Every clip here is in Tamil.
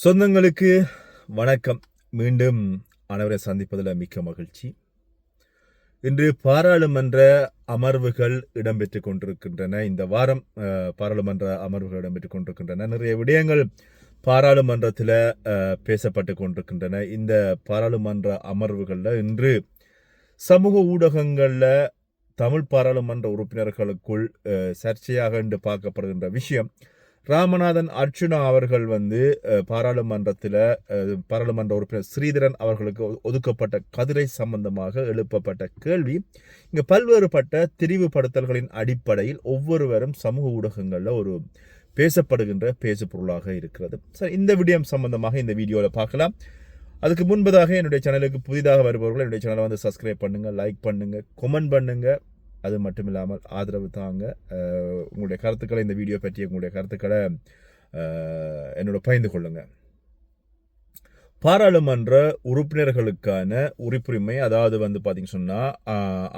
சொந்தங்களுக்கு வணக்கம். மீண்டும் அனைவரை சந்திப்பதில் மிக்க மகிழ்ச்சி. இன்று பாராளுமன்ற அமர்வுகள் இடம்பெற்று கொண்டிருக்கின்றன. இந்த வாரம் பாராளுமன்ற அமர்வுகள் இடம்பெற்று கொண்டிருக்கின்றன. நிறைய விடயங்கள் பாராளுமன்றத்தில் பேசப்பட்டு கொண்டிருக்கின்றன. இந்த பாராளுமன்ற அமர்வுகளில் இன்று சமூக ஊடகங்களில் தமிழ் பாராளுமன்ற உறுப்பினர்களுக்குள் சர்ச்சையாக இன்று பார்க்கப்படுகின்ற விஷயம் ராமநாதன் அர்ச்சுனா அவர்கள் வந்து பாராளுமன்றத்தில் பாராளுமன்ற உறுப்பினர் ஸ்ரீதரன் அவர்களுக்கு ஒதுக்கப்பட்ட கதிரை சம்பந்தமாக எழுப்பப்பட்ட கேள்வி. இங்கே பல்வேறுபட்ட திரிவுபடுத்தல்களின் அடிப்படையில் ஒவ்வொருவரும் சமூக ஊடகங்களில் ஒரு பேசப்படுகின்ற பேசுபொருளாக இருக்கிறது. சார் இந்த விடயம் சம்பந்தமாக இந்த வீடியோவில் பார்க்கலாம். அதுக்கு முன்பதாக என்னுடைய சேனலுக்கு புதிதாக வருபவர்கள் என்னுடைய சேனலை வந்து சப்ஸ்கிரைப் பண்ணுங்கள் லைக் பண்ணுங்கள் கொமெண்ட் பண்ணுங்கள் அது மட்டும் இல்லாமல் ஆதரவு தாங்க உங்களுடைய கருத்துக்களை இந்த வீடியோ பற்றிய உங்களுடைய கருத்துக்களை என்னோட பகிர்ந்து கொள்ளுங்க. பாராளுமன்ற உறுப்பினர்களுக்கான உறுப்புரிமை அதாவது வந்து பார்த்தீங்க சொன்னால்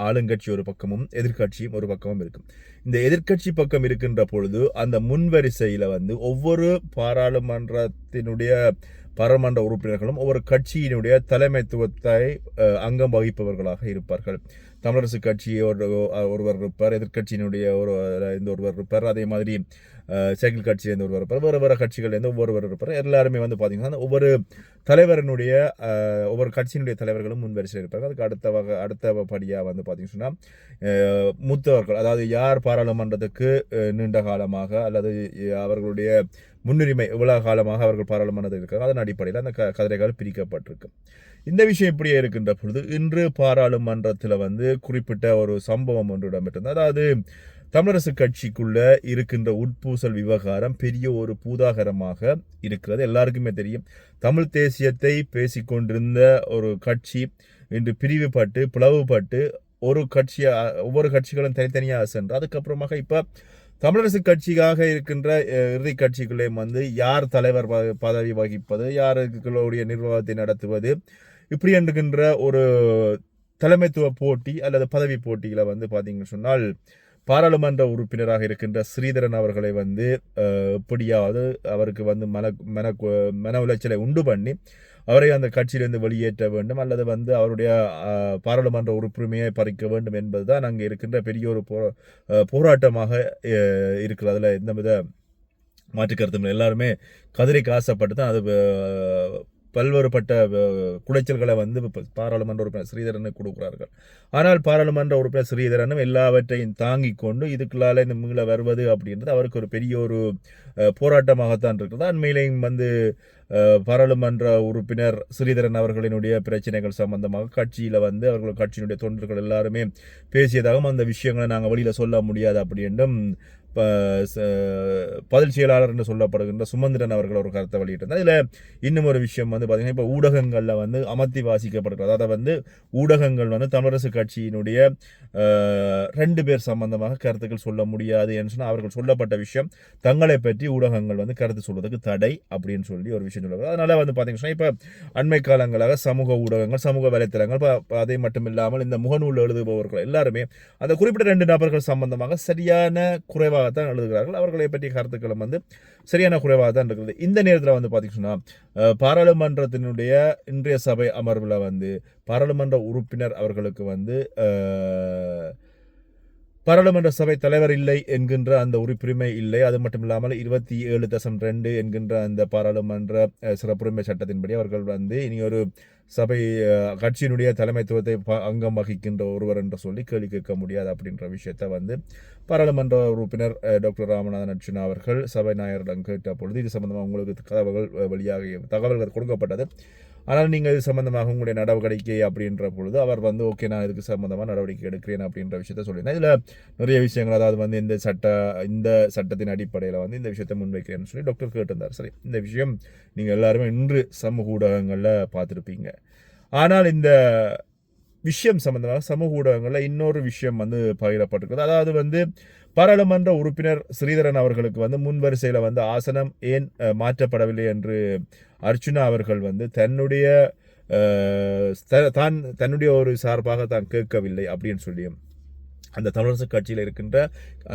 ஆளுங்கட்சி ஒரு பக்கமும் எதிர்க்கட்சியும் ஒரு பக்கமும் இருக்கும். இந்த எதிர்க்கட்சி பக்கம் இருக்கின்ற பொழுது அந்த முன்வரிசையில் வந்து ஒவ்வொரு பாராளுமன்றத்தினுடைய பாராளுமன்ற உறுப்பினர்களும் ஒவ்வொரு கட்சியினுடைய தலைமைத்துவத்தை அங்கம் வகிப்பவர்களாக இருப்பார்கள். தமிழரசு கட்சி ஒரு ஒருவர் இருப்பார் எதிர்க்கட்சியினுடைய ஒரு இந்த ஒருவர் இருப்பார் அதே மாதிரி அஹ், சைக்கிள் கட்சியிலேருந்து ஒருவர் இருப்பார் வேறு வேறு கட்சிகள்லேருந்து ஒவ்வொருவர் இருப்பார். எல்லாருமே வந்து பார்த்தீங்கன்னா ஒவ்வொரு தலைவரனுடைய ஒவ்வொரு கட்சியினுடைய தலைவர்களும் முன்வரிசையில் இருப்பாங்க அதுக்கு அடுத்த வகை அடுத்த படியாக வந்து பார்த்தீங்கன்னு சொன்னால் மூத்தவர்கள் அதாவது யார் பாராளுமன்றத்துக்கு நீண்ட காலமாக அல்லது அவர்களுடைய முன்னுரிமை இவ்வளவு காலமாக அவர்கள் பாராளுமன்றத்தில் இருக்காங்க அதன் அடிப்படையில் அந்த க கதிரைகள் பிரிக்கப்பட்டிருக்கு. இந்த விஷயம் இப்படியே இருக்கின்ற பொழுது இன்று பாராளுமன்றத்தில் வந்து குறிப்பிட்ட ஒரு சம்பவம் ஒன்று இடம்பெற்றது அதாவது தமிழரசு கட்சிக்குள்ள இருக்கின்ற உட்பூசல் விவகாரம் பெரிய ஒரு பூதாகரமாக இருக்கிறது. எல்லாருக்குமே தெரியும். தமிழ் தேசியத்தை பேசிக்கொண்டிருந்த ஒரு கட்சி இன்று பிரிவுபட்டு பிளவுபட்டு ஒரு கட்சியாக ஒவ்வொரு கட்சிகளும் தனித்தனியாக சென்று அதுக்கப்புறமாக இப்போ தமிழரசு கட்சிக்காக இருக்கின்ற இறுதி கட்சிகளையும் வந்து யார் தலைவர் பதவி வகிப்பது யாருடைய நிர்வாகத்தை நடத்துவது இப்படி என்கின்ற ஒரு தலைமைத்துவ போட்டி அல்லது பதவி போட்டியில் வந்து பார்த்தீங்கன்னு சொன்னால் பாராளுமன்ற உறுப்பினராக இருக்கின்ற ஸ்ரீதரன் அவர்களை வந்து எப்படியாவது அவருக்கு வந்து மன மன மன உளைச்சலை உண்டு பண்ணி அவரை அந்த கட்சியிலிருந்து வெளியேற்ற வேண்டும் அல்லது வந்து அவருடைய பாராளுமன்ற உறுப்புரிமையை பறிக்க வேண்டும் என்பதுதான் அங்கே இருக்கின்ற பெரிய ஒரு போ போராட்டமாக அஹ், இருக்கிறது. அதில் எந்தவித மாற்று எல்லாருமே கதிரைக்கு ஆசைப்பட்டு தான் அது பல்வேறுபட்ட குடைச்சல்களை வந்து பாராளுமன்ற உறுப்பினர் ஸ்ரீதரனுக்கு கொடுக்கிறார்கள். ஆனால் பாராளுமன்ற உறுப்பினர் ஸ்ரீதரனும் எல்லாவற்றையும் தாங்கிக் கொண்டு இதுக்குள்ளால இந்த மீள வருவது அப்படின்றது அவருக்கு ஒரு பெரிய ஒரு போராட்டமாகத்தான் இருக்கிறது. அண்மையிலேயும் வந்து பாராளுமன்ற உறுப்பினர் ஸ்ரீதரன் அவர்களினுடைய பிரச்சனைகள் சம்பந்தமாக கட்சியில் வந்து அவர்கள் கட்சியினுடைய தொண்டர்கள் எல்லாருமே பேசியதாகவும் அந்த விஷயங்களை நாங்கள் வெளியில் சொல்ல முடியாது அப்படி என்றும் பதில் செயலாளர் என்று சொல்லப்படுகின்ற சுமந்திரன் அவர்கள் ஒரு கருத்தை வெளியிட்டிருந்தார். இதில் இன்னும் ஒரு விஷயம் வந்து பார்த்திங்கன்னா இப்போ ஊடகங்களில் வந்து அமர்த்தி வாசிக்கப்படுகிறது. அதை வந்து ஊடகங்கள் வந்து தமிழரசு கட்சியினுடைய ரெண்டு பேர் சம்பந்தமாக கருத்துக்கள் சொல்ல முடியாது என்று சொன்னால் அவர்கள் சொல்லப்பட்ட விஷயம் தங்களை பற்றி ஊடகங்கள் வந்து கருத்து சொல்வதற்கு தடை அப்படின்னு சொல்லி ஒரு விஷயம் சொல்லுவாங்க. அதனால் வந்து பார்த்திங்கன்னா இப்போ அண்மை காலங்களாக சமூக ஊடகங்கள் சமூக வலைத்தளங்கள் இப்போ அதை மட்டும் இல்லாமல் இந்த முகநூல் எழுதுபவர்கள் எல்லாருமே அந்த குறிப்பிட்ட ரெண்டு நபர்கள் சம்பந்தமாக சரியான குறைவாக குறைவாகத்தான் எழுதுகிறார்கள். அவர்களை பற்றிய கருத்துக்களும் வந்து சரியான குறைவாக தான் இருக்கிறது. இந்த நேரத்தில் வந்து பார்த்தீங்கன்னா பாராளுமன்றத்தினுடைய இன்றைய சபை அமர்வில் வந்து பாராளுமன்ற உறுப்பினர் அவர்களுக்கு வந்து பாராளுமன்ற சபை தலைவர் இல்லை என்கின்ற அந்த உறுப்புரிமை இல்லை. அது மட்டும் இல்லாமல் இருபத்தி ஏழு தசம் ரெண்டு என்கின்ற அந்த பாராளுமன்ற சிறப்புரிமை சட்டத்தின்படி அவர்கள் வந்து இனி ஒரு சபை கட்சியினுடைய தலைமைத்துவத்தை அங்கம் வகிக்கின்ற ஒருவர் என்று சொல்லி கேள்வி கேட்க முடியாது அப்படின்ற விஷயத்தை வந்து பாராளுமன்ற உறுப்பினர் டாக்டர் ராமநாதன் அர்ஜுனா அவர்கள் சபை நாயரிடம் கேட்ட பொழுது இது சம்பந்தமாக உங்களுக்கு தகவல்கள் அஹ், வெளியாக தகவல்கள் கொடுக்கப்பட்டது. ஆனால் நீங்கள் இது சம்மந்தமாக உங்களுடைய நடவடிக்கை அப்படின்ற பொழுது அவர் வந்து ஓகே நான் இதுக்கு சம்மந்தமாக நடவடிக்கை எடுக்கிறேன் அப்படின்ற விஷயத்த சொல்லியிருந்தேன் இதில் நிறைய விஷயங்கள் அதாவது வந்து இந்த சட்ட இந்த சட்டத்தின் அடிப்படையில் வந்து இந்த விஷயத்தை முன்வைக்கிறேன்னு சொல்லி டாக்டர் கேட்டிருந்தார். சரி இந்த விஷயம் நீங்கள் எல்லாருமே இன்று சமூக ஊடகங்களில் பார்த்துருப்பீங்க. ஆனால் இந்த விஷயம் சம்மந்தமாக சமூக ஊடகங்களில் இன்னொரு விஷயம் வந்து பகிரப்பட்டிருக்குது. அதாவது வந்து பாராளுமன்ற உறுப்பினர் ஸ்ரீதரன் அவர்களுக்கு வந்து முன்வரிசையில் வந்து ஆசனம் ஏன் மாற்றப்படவில்லை என்று அர்ச்சுனா அவர்கள் வந்து தன்னுடைய த- தான் தன்னுடைய ஒரு சார்பாக தான் கேட்கவில்லை அப்படின்னு சொல்லியும் அந்த தமிழரசு கட்சியில் இருக்கின்ற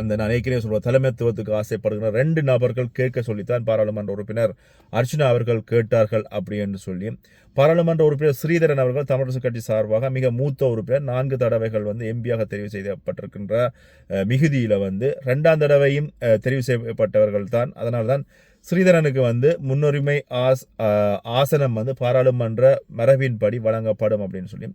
அந்த நான் ஏற்கனவே சொல்கிற தலைமைத்துவத்துக்கு ஆசைப்படுகிற ரெண்டு நபர்கள் கேட்க சொல்லித்தான் பாராளுமன்ற உறுப்பினர் அர்ச்சனா அவர்கள் கேட்டார்கள் அப்படி என்று சொல்லி. பாராளுமன்ற உறுப்பினர் ஸ்ரீதரன் அவர்கள் தமிழரசு கட்சி சார்பாக மிக மூத்த உறுப்பினர். நான்கு தடவைகள் வந்து எம்பியாக தெரிவு செய்யப்பட்டிருக்கின்ற மிகுதியில் வந்து ரெண்டாம் தடவையும் தெரிவு செய்யப்பட்டவர்கள் தான். அதனால் தான் ஸ்ரீதரனுக்கு வந்து முன்னுரிமை ஆஸ் ஆசனம் வந்து பாராளுமன்ற மரபின்படி வழங்கப்படும் அப்படின்னு சொல்லி.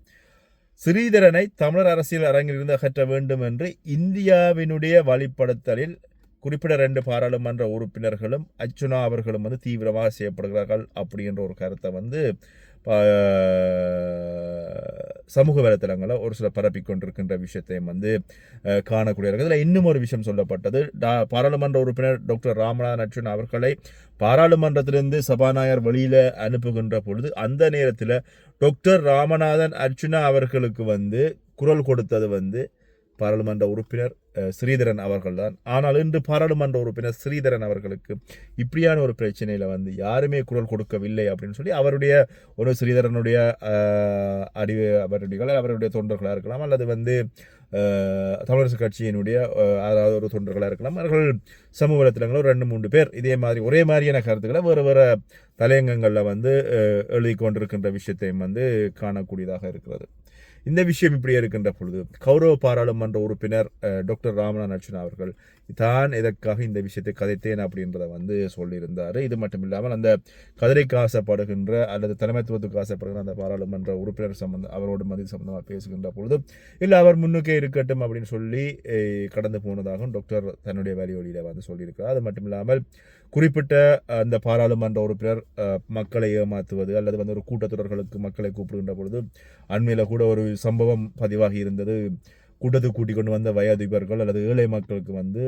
ஸ்ரீதரனை தமிழர் அரசியல் அரங்கிலிருந்து அகற்ற வேண்டும் என்று இந்தியாவினுடைய வழிப்படுத்தலில் குறிப்பிட ரெண்டு பாராளுமன்ற உறுப்பினர்களும் அர்ச்சுனா அவர்களும் வந்து தீவிரமாக செய்யப்படுகிறார்கள் அப்படின்ற ஒரு கருத்தை வந்து சமூக வலைத்தளங்களை ஒரு சில பரப்பி கொண்டிருக்கின்ற விஷயத்தையும் வந்து காணக்கூடிய இதில் இன்னும் ஒரு விஷயம் சொல்லப்பட்டது. டா- பாராளுமன்ற உறுப்பினர் டாக்டர் ராமநாதன் அர்ஜுன் அவர்களை பாராளுமன்றத்திலிருந்து சபாநாயகர் வழியில் அனுப்புகின்ற பொழுது அந்த நேரத்தில் டாக்டர் ராமநாதன் அர்ச்சுனா அவர்களுக்கு வந்து குரல் கொடுத்தது வந்து பாராளுமன்ற உறுப்பினர் ஸ்ரீதரன் ஸ்ரீதரன் அவர்கள்தான். ஆனால் இன்று பாராளுமன்ற உறுப்பினர் ஸ்ரீதரன் அவர்களுக்கு இப்படியான ஒரு பிரச்சனையில் வந்து யாருமே குரல் கொடுக்கவில்லை அப்படின்னு சொல்லி அவருடைய ஒரு ஸ்ரீதரனுடைய அறிவு அவருடைய அவருடைய தொண்டர்களாக இருக்கலாம் அல்லது வந்து தமிழரசு கட்சியினுடைய அதாவது ஒரு தொண்டர்களாக இருக்கலாம் அவர்கள் சமூக வலைத்தளங்களில் ஒரு ரெண்டு மூன்று பேர் இதே மாதிரி ஒரே மாதிரியான கருத்துக்களை வேறு வேறு தலையங்கங்களில் வந்து எழுதி கொண்டிருக்கின்ற விஷயத்தையும் வந்து காணக்கூடியதாக இருக்கிறது. இந்த விஷயம் இப்படி இருக்கின்ற பொழுது கௌரவ பாராளுமன்ற உறுப்பினர் டாக்டர் ராமநாத் அர்ச்சுனா அவர்கள் தான் எதற்காக இந்த விஷயத்தை கதைத்தேன் அப்படின்றத வந்து சொல்லியிருந்தார். இது மட்டும் இல்லாமல் அந்த கதிரைக்கு ஆசைப்படுகின்ற அல்லது தலைமைத்துவத்துக்கு ஆசைப்படுகிற அந்த பாராளுமன்ற உறுப்பினர் சம்பந்தம் அவரோட மதிப்பு சம்பந்தமாக பேசுகின்ற பொழுது இல்லை அவர் முன்னுக்கே இருக்கட்டும் அப்படின்னு சொல்லி கடந்து போனதாகவும் டாக்டர் தன்னுடைய வலியொலியில் வந்து சொல்லியிருக்கிறார். அது மட்டும் இல்லாமல் குறிப்பிட்ட அந்த பாராளுமன்ற உறுப்பினர் மக்களை ஏமாற்றுவது அல்லது வந்து ஒரு கூட்டத்தொடர்களுக்கு மக்களை கூப்பிடுகின்ற பொழுது அண்மையில் கூட ஒரு சம்பவம் பதிவாகி இருந்தது. கூட்டத்துக்கு கூட்டிக் கொண்டு வந்த வயோதிபர்கள் அல்லது ஏழை மக்களுக்கு வந்து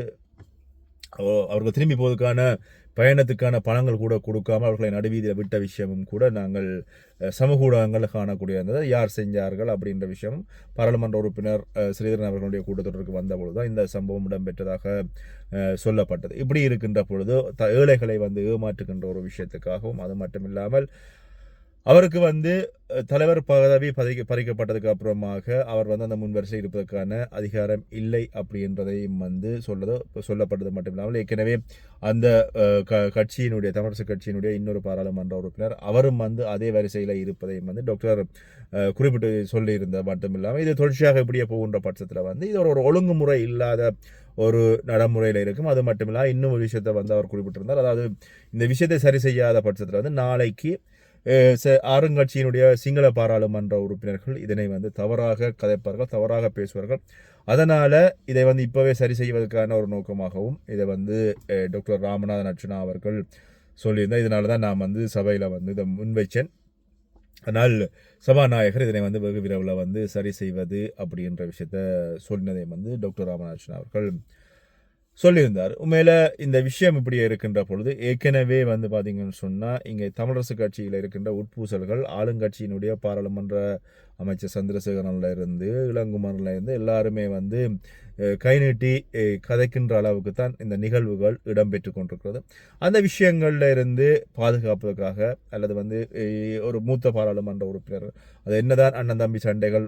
அவர்கள் திரும்பி போவதற்கான பயணத்துக்கான பணங்கள் கூட கொடுக்காமல் அவர்களை நடுவீதியில் விட்ட விஷயமும் கூட நாங்கள் சமூக ஊடகங்களில் காணக்கூடிய இருந்தது யார் செஞ்சார்கள் அப்படின்ற விஷயமும் பாராளுமன்ற உறுப்பினர் ஸ்ரீதரன் அவர்களுடைய கூட்டத்தொடருக்கு வந்தபொழுது தான் இந்த சம்பவம் இடம்பெற்றதாக சொல்லப்பட்டது. இப்படி இருக்கின்ற பொழுது த ஏழைகளை வந்து ஏமாற்றுகின்ற ஒரு விஷயத்துக்காகவும் அது மட்டும் இல்லாமல் அவருக்கு வந்து தலைவர் பதவி பறிக்க பறிக்கப்பட்டதுக்கு அப்புறமாக அவர் வந்து அந்த முன்வரிசை இருப்பதற்கான அதிகாரம் இல்லை அப்படின்றதையும் வந்து சொல்லதோ சொல்லப்பட்டது மட்டும் இல்லாமல் ஏற்கனவே அந்த க கட்சியினுடைய தமிழரசு கட்சியினுடைய இன்னொரு பாராளுமன்ற உறுப்பினர் அவரும் வந்து அதே வரிசையில் இருப்பதையும் வந்து டாக்டர் குறிப்பிட்டு சொல்லியிருந்த மட்டும் இல்லாமல் இது தொடர்ச்சியாக இப்படியே போகின்ற பட்சத்தில் வந்து இது ஒரு ஒழுங்குமுறை இல்லாத ஒரு நடைமுறையில் இருக்கும். அது மட்டும் இல்லாமல் இன்னும் ஒரு விஷயத்தை வந்து அவர் குறிப்பிட்டிருந்தார். அதாவது இந்த விஷயத்தை சரி செய்யாத பட்சத்தில் வந்து நாளைக்கு அஹ், ச- சிங்கள பாராளுமன்ற உறுப்பினர்கள் இதனை வந்து தவறாக கதைப்பார்கள் தவறாக பேசுவார்கள். அதனால் இதை வந்து இப்போவே சரி செய்வதற்கான ஒரு நோக்கமாகவும் இதை வந்து டாக்டர் ராமநாதன் அர்ச்சுனா அவர்கள் சொல்லியிருந்தார் இதனால தான் நான் வந்து சபையில் வந்து இதை முன்வைச்சேன். ஆனால் சபாநாயகர் இதனை வந்து வெகு விரைவில் வந்து சரி செய்வது அப்படின்ற விஷயத்த சொன்னதை வந்து டாக்டர் ராமநாதன் அவர்கள் சொல்லியிருந்தார். உண்மையில இந்த விஷயம் இப்படி இருக்கின்ற பொழுது ஏற்கனவே வந்து பார்த்தீங்கன்னு சொன்னால் இங்கே தமிழரசு கட்சியில் இருக்கின்ற உட்பூசல்கள் ஆளுங்கட்சியினுடைய பாராளுமன்ற அமைச்சர் சந்திரசேகரன்ல இருந்து இளங்குமரில் இருந்து எல்லாருமே வந்து கை நீட்டி கதைக்கின்ற அளவுக்கு தான் இந்த நிகழ்வுகள் இடம்பெற்று கொண்டிருக்கிறது. அந்த விஷயங்களில் இருந்து பாதுகாப்பதற்காக அல்லது வந்து ஒரு மூத்த பாராளுமன்ற உறுப்பினர் அது என்னதான் அண்ணன் தம்பி சண்டைகள்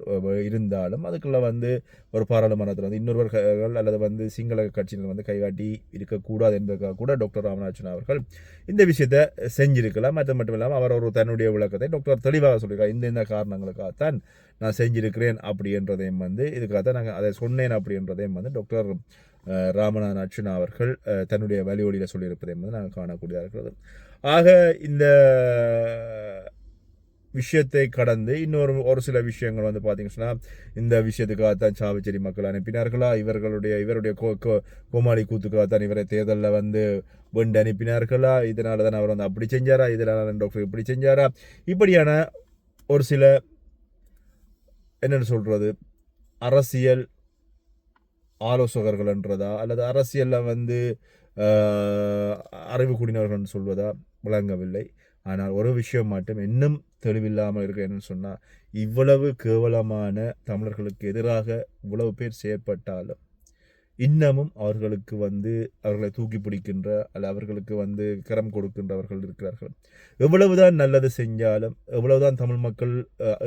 இருந்தாலும் அதுக்குள்ளே வந்து ஒரு பாராளுமன்றத்தில் வந்து இன்னொருவர்கள் அல்லது வந்து சிங்கள கட்சியினர் வந்து கைகாட்டி இருக்கக்கூடாது என்பதற்காக கூட டாக்டர் ராமநாதன் அவர்கள் இந்த விஷயத்தை செஞ்சிருக்கலாம். அது மட்டும் இல்லாமல் அவர் ஒரு தன்னுடைய விளக்கத்தை டாக்டர் தெளிவாக சொல்லியிருக்கார். இந்த இந்த காரணங்களுக்காகத்தான் நான் செஞ்சிருக்கிறேன் அப்படின்றதையும் வந்து இதுக்காகத்தான் நாங்கள் அதை சொன்னேன் அப்படின்றதையும் வந்து டாக்டர் ராமநாதன் அர்ச்சுனா அவர்கள் தன்னுடைய வழிவழியில் சொல்லியிருப்பதையும் வந்து நாங்கள் காணக்கூடியதாக இருக்கிறது. ஆக இந்த விஷயத்தை கடந்து இன்னொரு ஒரு சில விஷயங்கள் வந்து பார்த்தீங்கன்னா இந்த விஷயத்துக்காகத்தான் சாவிச்சேரி மக்கள் அனுப்பினார்களா? இவர்களுடைய இவருடைய கோ கோ கோமாளி கூத்துக்காகத்தான் இவரை தேர்தலில் வந்து வெண்டு அனுப்பினார்களா? இதனால தான் அவர் வந்து அப்படி செஞ்சாரா? இதனால டாக்டர் இப்படி செஞ்சாரா? இப்படியான ஒரு சில என்னென்னு சொல்கிறது அரசியல் ஆலோசகர்கள்ன்றதா அல்லது அரசியலில் வந்து அறிவு கூடினவர்கள் சொல்வதா? விளங்கவில்லை. ஆனால் ஒரு விஷயம் மட்டும் இன்னும் தெளிவில்லாமல் இருக்கு என்னன்னு சொன்னால் இவ்வளவு கேவலமான தமிழர்களுக்கு எதிராக இவ்வளவு பேர் செயற்பட்டாலும் இன்னமும் அவர்களுக்கு வந்து அவர்களை தூக்கி பிடிக்கின்ற அல்ல அவர்களுக்கு வந்து கரம் கொடுக்கின்றவர்கள் இருக்கிறார்கள். எவ்வளவுதான் நல்லது செஞ்சாலும் எவ்வளவுதான் தமிழ் மக்கள்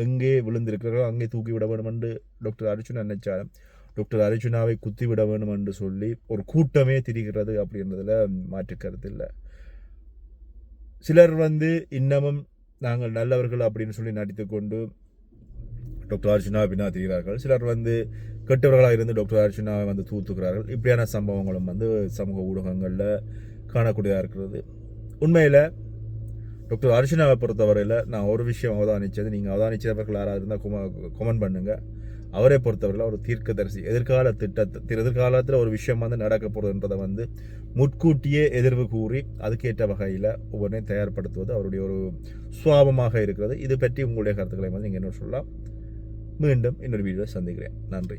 எங்கே விழுந்திருக்கிறார்களோ அங்கே தூக்கி விட வேண்டும் என்று டாக்டர் அர்ஜுனா நினைச்சாலும் டாக்டர் அர்ஜுனாவை குத்திவிட வேண்டும் என்று சொல்லி ஒரு கூட்டமே திரிகிறது அப்படின்றதில் மாற்று கருத்து இல்லை. சிலர் வந்து இன்னமும் நாங்கள் நல்லவர்கள் அப்படின்னு சொல்லி நடித்துக்கொண்டு டாக்டர் அர்ஜுனா அப்படின்னா தெரிகிறார்கள். சிலர் வந்து கெட்டவர்களாக இருந்து டாக்டர் அர்ஜுனாவை வந்து தூத்துக்கிறார்கள். இப்படியான சம்பவங்களும் வந்து சமூக ஊடகங்களில் காணக்கூடியதாக இருக்கிறது. உண்மையில் டாக்டர் அர்ஜுனாவை பொறுத்தவரையில் நான் ஒரு விஷயம் அவதானித்தது நீங்கள் அவதானித்தவர்கள் யாராவது இருந்தால் கொமெண்ட் பண்ணுங்கள் அவரை பொறுத்தவரையில் ஒரு தீர்க்கதரிசி. எதிர்கால திட்டத்தை எதிர்காலத்தில் ஒரு விஷயம் வந்து நடக்க போகிறதுன்றதை வந்து முட்கூட்டியே எதிர்வு கூறி அதுக்கேற்ற வகையில் ஒவ்வொன்றையும் தயார்படுத்துவது அவருடைய ஒரு சுவாபமாக இருக்கிறது. இது பற்றி உங்களுடைய கருத்துக்களை வந்து நீங்கள் என்ன சொல்லலாம் மீண்டும் இன்னொரு வீடியோவில் சந்திக்கிறேன். நன்றி.